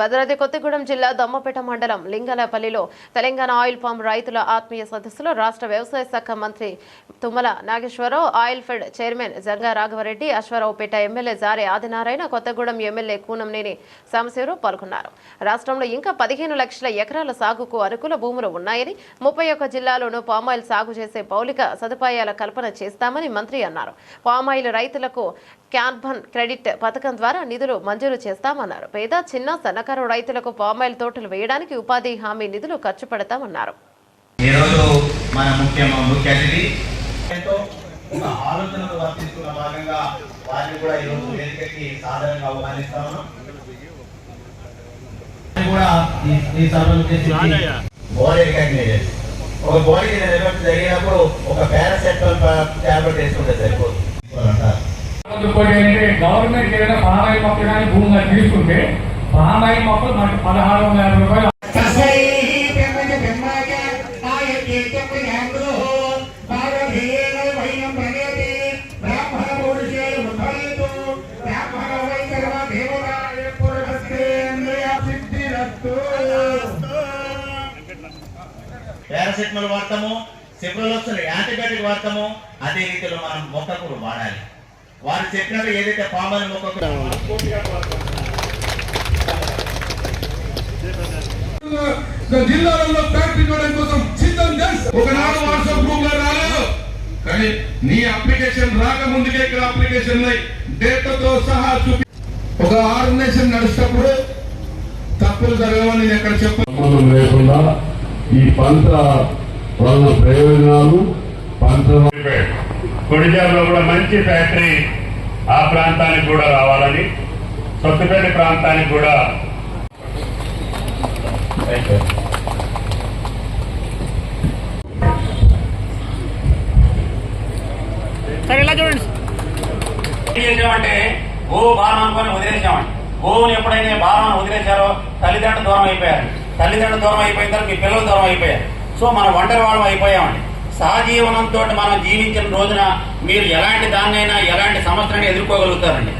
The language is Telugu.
భద్రాద్రి కొత్తగూడెం జిల్లా దమ్మపేట మండలం లింగలపల్లిలో తెలంగాణ ఆయిల్ పామ్ రైతుల ఆత్మీయ సదస్సులో రాష్ట్ర వ్యవసాయ శాఖ మంత్రి Tummala Nageswararao oil fed chairman Janga Raghavareddy Aswaraopeta MLA Jare Adinarayana Kothagudem MLA Kunamneni Sambasivarao పాల్గొన్నారు. రాష్ట్రంలో ఇంకా పదిహేను లక్షల ఎకరాల సాగుకు అనుకూల భూములు ఉన్నాయని ముప్పై ఒక్క జిల్లాలోనూ పామాయిల్ సాగు చేసే మౌలిక సదుపాయాల కల్పన చేస్తామని మంత్రి అన్నారు. పామాయిల్ రైతులకు క్యాన్బన్ క్రెడిట్ పథకం ద్వారా నిధులు మంజూరు చేస్తామన్నారు. పేద చిన్న సన్నకారు రైతులకు పామాయిల్ తోటలు వేయడానికి ఉపాధి హామీ నిధులు ఖర్చు పెడతామన్నారు. ఎంతో ఒక ఆలోచనలు వర్తిస్తున్న భాగంగా వారిని కూడా ఈరోజు వేదికకి సాధారణంగా ఉన్నాం కూడా ఈ- బాడీ రికగ్నైజేషన్ ఒక బాడీ జరిగినప్పుడు ఒక వేసుకుంటే సరిపోతుంది గవర్నమెంట్ ఏదైనా పామాయిల్ మొక్కలు కానీ భూమిగా తీసుకుంటే పామాయిల్ మొక్కలు మనకి పదహారు వందల యాభై రూపాయలు పారాసెటమాల్ వాడతాము సిప్రోలోక్సిన్ యాంటీబయాటిక్ వాడతాము అదే రీతిలో మనం మొక్కకు వాడాలి. వారు చెప్పినట్టు ఏదైతే పామాయిల్ మొక్కకు జిల్లాలలో ఫ్యాక్టరీ చూడడం కోసం సిద్ధం చేసి ఒకనాడు వాట్సాప్ గ్రూప్లో రాలేదు. కానీ నీ అప్లికేషన్ రాకముందుకే ఇక్కడ అప్లికేషన్ డేటాతో సహా చూపి ఒక ఆర్గనైజేషన్ నడిచినప్పుడు తప్పులు జరగవని నేను ఎక్కడ చెప్ప సంబంధం లేకుండా ఈ పంట వలన ప్రయోజనాలు పంట కొడిజార్లో కూడా మంచి ఫ్యాక్టరీ ఆ ప్రాంతానికి కూడా రావాలని సొత్తుపేట ప్రాంతానికి కూడా. చేసామంటే గోవు భారం అనుకొని వదిలేసామండి. గోవుని ఎప్పుడైనా భారాన్ని వదిలేశారో తల్లిదండ్రులు దూరం అయిపోయారు. తల్లిదండ్రులు దూరం అయిపోయిన తర్వాత మీ పిల్లలు దూరం అయిపోయారు. సో మనం ఒంటరి వాళ్ళం అయిపోయామండి. సహజీవనంతో మనం జీవించిన రోజున మీరు ఎలాంటి దాన్నైనా ఎలాంటి సమస్యలను ఎదుర్కోగలుగుతారండి.